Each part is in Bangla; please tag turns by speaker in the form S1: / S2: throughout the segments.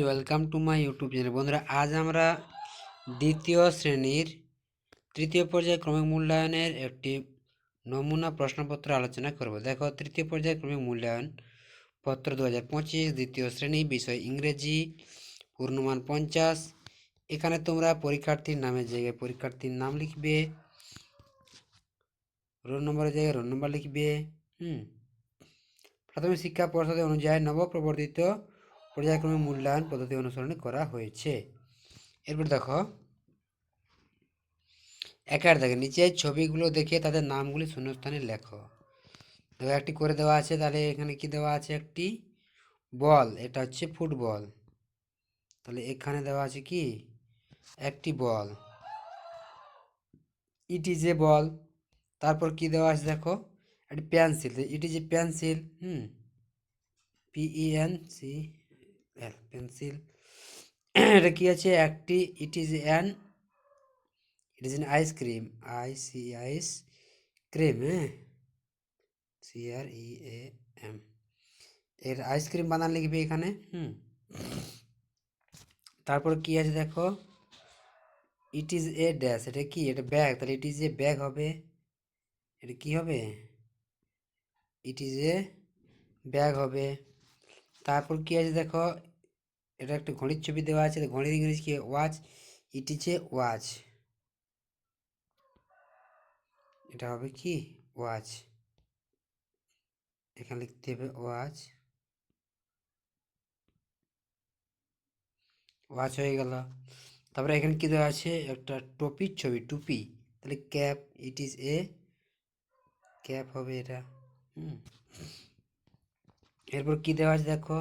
S1: Welcome to my YouTube channel বন্ধুরা, আজ আমরা দ্বিতীয় শ্রেণির তৃতীয় পর্যায়ে ক্রমিক মূল্যায়নের একটি নমুনা প্রশ্নপত্র আলোচনা করব। দেখো, তৃতীয় পর্যায়ে ক্রমিক মূল্যায়ন পত্র দু হাজার পঁচিশ, দ্বিতীয় শ্রেণি, বিষয় ইংরেজি, পূর্ণমান পঞ্চাশ। এখানে তোমরা পরীক্ষার্থীর নামের জায়গায় পরীক্ষার্থীর নাম লিখবে রোল নম্বরের জায়গায় রোল নম্বর লিখবে, হুম। প্রাথমিক শিক্ষা পর্ষদের অনুযায়ী নবপ্রবর্তিত পর্যায়ক্রমে মূল্যায়ন পদ্ধতি অনুসরণ করা হয়েছে। এরপর দেখো একার দেখে নিচে ছবিগুলো দেখে তাদের নামগুলি শূন্যস্থানে লেখো। দেখো, একটি করে দেওয়া আছে, তাহলে এখানে কি দেওয়া আছে? একটি বল, এটা হচ্ছে ফুটবল। তাহলে এখানে দেওয়া আছে কি? একটি বল। ইট ইজ এ বল। তারপর কি দেওয়া আছে দেখো? একটি pencil. It is a pencil, hmm P E N C L pencil. এটা কি আছে? একটি it is an it is an ice cream I C ice cream হ্যাঁ? C R E A M এর আইসক্রিম বানান লিখবে এখানে, হুম। তারপর কি আছে দেখো? ইট ইজ এ ড্যাশ এটা কি? এটা ব্যাগ তাহলে ইট ইজ এ ব্যাগ হবে। এটা কি হবে? ইট ইজ এ ব্যাগ হবে। তারপর কি আছে দেখো? এটা একটা ঘড়ির ছবি দেওয়া আছে। ঘড়ির ইংরেজি কি? Watch it is a watch এটা হবে কি? ওয়াচ এখানে লিখতে হবে ওয়াচ ওয়াচ হয়ে গেল। তারপরে এখানে কি দেওয়া আছে? একটা টপির ছবি, টুপি। তাহলে cap it is a cap হবে এটা। হুম। এরপর কি দেওয়া আছে দেখো?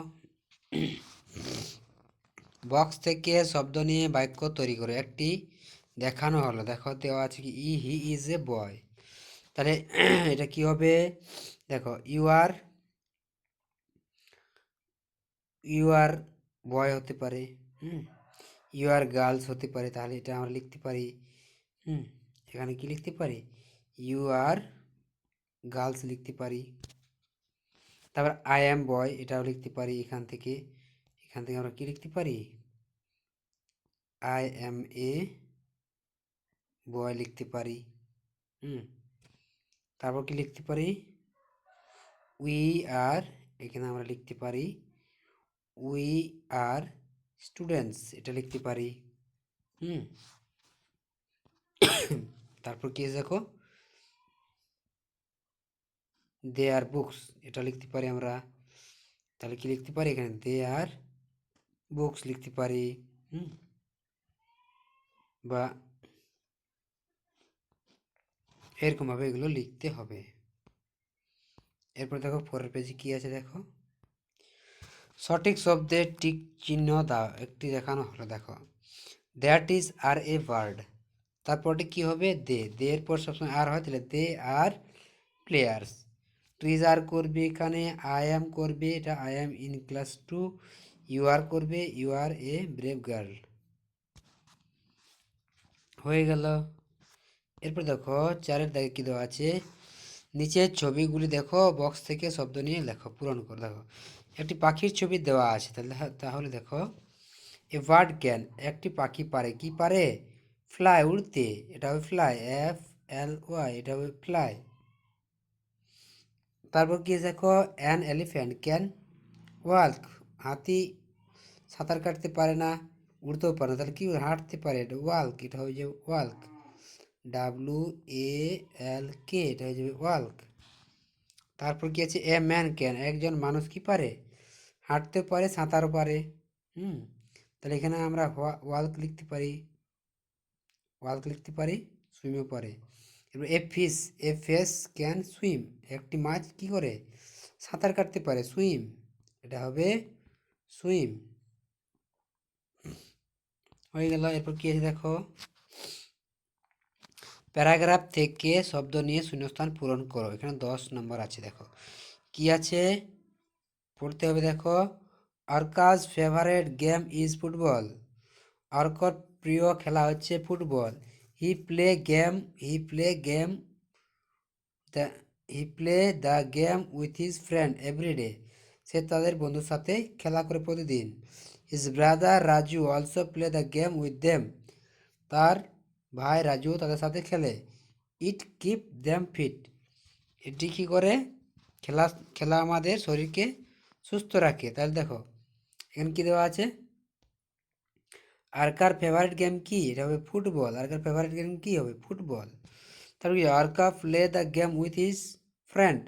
S1: বক্স থেকে শব্দ নিয়ে বাক্য তৈরি করে। একটি দেখানো হলো। দেখো, দেওয়া আছে কি, ই, হি, ইজ এ বয়। তাহলে এটা কি হবে? দেখো, ইউ আর ইউ আর বয় হতে পারে। হুম, ইউ আর গার্লস হতে পারে। তাহলে এটা আমরা লিখতে পারি। হুম, এখানে কি লিখতে পারি? ইউ আর গার্লস লিখতে পারি। তারপর আই অ্যাম বয় এটাও লিখতে পারি এখান থেকে। এখান থেকে আমরা কি লিখতে পারি? আই এম এ বয় লিখতে পারি। হুম, তারপর কি লিখতে পারি? উই আর এখানে আমরা লিখতে পারি। উই আর স্টুডেন্টস এটা লিখতে পারি। হুম, তারপর কি দেখো? দে আর বুকস এটা লিখতে পারি আমরা। তাহলে কি লিখতে পারি এখানে? দে আর বুকস লিখতে পারি। হুম। বা এরকমভাবে এগুলো লিখতে হবে। এরপর দেখো পরের পেজে কি আছে দেখো। সঠিক শব্দের টিক চিহ্ন দাও। একটি দেখানো হলো, দেখো। That is are a word তারপরটি কি হবে? দে দে এর পর সবসময় আর হয়, তাহলে দে আর প্লেয়ার্স ট্রিজার করবে এখানে আই অ্যাম করবে এটা I am in class two you are করবে you are a brave girl হয়ে গেল। এরপর দেখো, চারের দাগে কী দেওয়া আছে? নিচের ছবিগুলি দেখো বক্স থেকে শব্দ নিয়ে লেখো, পূরণ করো, দেখো। একটি পাখির ছবি দেওয়া আছে, তাহলে তাহলে দেখো। এ বার্ড ক্যান একটি পাখি পারে, কি পারে? ফ্লাই উড়তে, এটা হবে ফ্লাই এফ এল ওয়াই এটা হবে ফ্লাই তারপর কি দেখো অ্যান এলিফ্যান্ট ক্যান ওয়াল্ক হাতি সাঁতার কাটতে পারে না, উড়তেও পারে না। তাহলে কি হাঁটতে পারে? এটা ওয়াল্ক এটা হয়ে যাবে ওয়াল্ক ডাব্লু এ এল কে এটা হয়ে যাবে ওয়াল্ক তারপর কি আছে? এ ম্যান ক্যান একজন মানুষ কি পারে? হাঁটতে পারে, সাঁতারও পারে। হুম, তাহলে এখানে আমরা ওয়াল্ক লিখতে পারি। ওয়াল্ক লিখতে পারি সুইমও পারে। এবার a fish a face can, swim. একটি মাছ কি করে? সাঁতার কাটতে পারে, সুইম। এটা হবে সুইম। হয়ে গেল, এরপর কি আছে দেখো? প্যারাগ্রাফ থেকে শব্দ নিয়ে শূন্যস্থান পূরণ করো। এখানে দশ নম্বর আছে, দেখো। কি আছে? পড়তে হবে, দেখো। Arka's favourite game is football. অর্কর প্রিয় খেলা হচ্ছে football. He play game he play game the he play the game with his friend everyday সে তাদের বন্ধুর সাথে খেলা করে প্রতিদিন। His brother Raju also play the game with them তার ভাই রাজু তাদের সাথে খেলে। ইট কিপ দ্যাম ফিট এটি কী করে? খেলা খেলা আমাদের শরীরকে সুস্থ রাখে। তাহলে দেখো, এখানে কী দেওয়া আছে? আরকার ফেভারিট গেম কি? এটা হবে ফুটবল আরকার ফেভারিট গেম কি হবে? ফুটবল তারপর কি? Arka play the game with his friend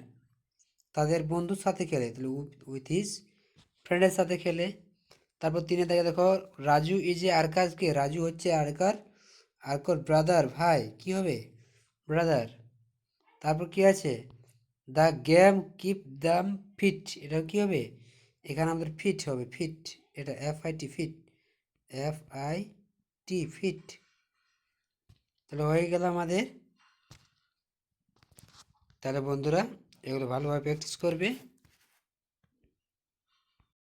S1: তাদের বন্ধুর সাথে খেলে। তাহলে উইথ হিজ ফ্রেন্ডের সাথে খেলে। তারপর তিনে থেকে দেখো, রাজু ইজ এ আরকাজকে রাজু হচ্ছে আরকার আরকর ব্রাদার ভাই, কি হবে? ব্রাদার তারপর কি আছে? The game keep them fit এটা কি হবে? এখানে আমাদের ফিট হবে। ফিট এটা F I T fit F I T fit তাহলে হয়ে গেল আমাদের। তাহলে বন্ধুরা এগুলো ভালোভাবে প্র্যাকটিস করবে।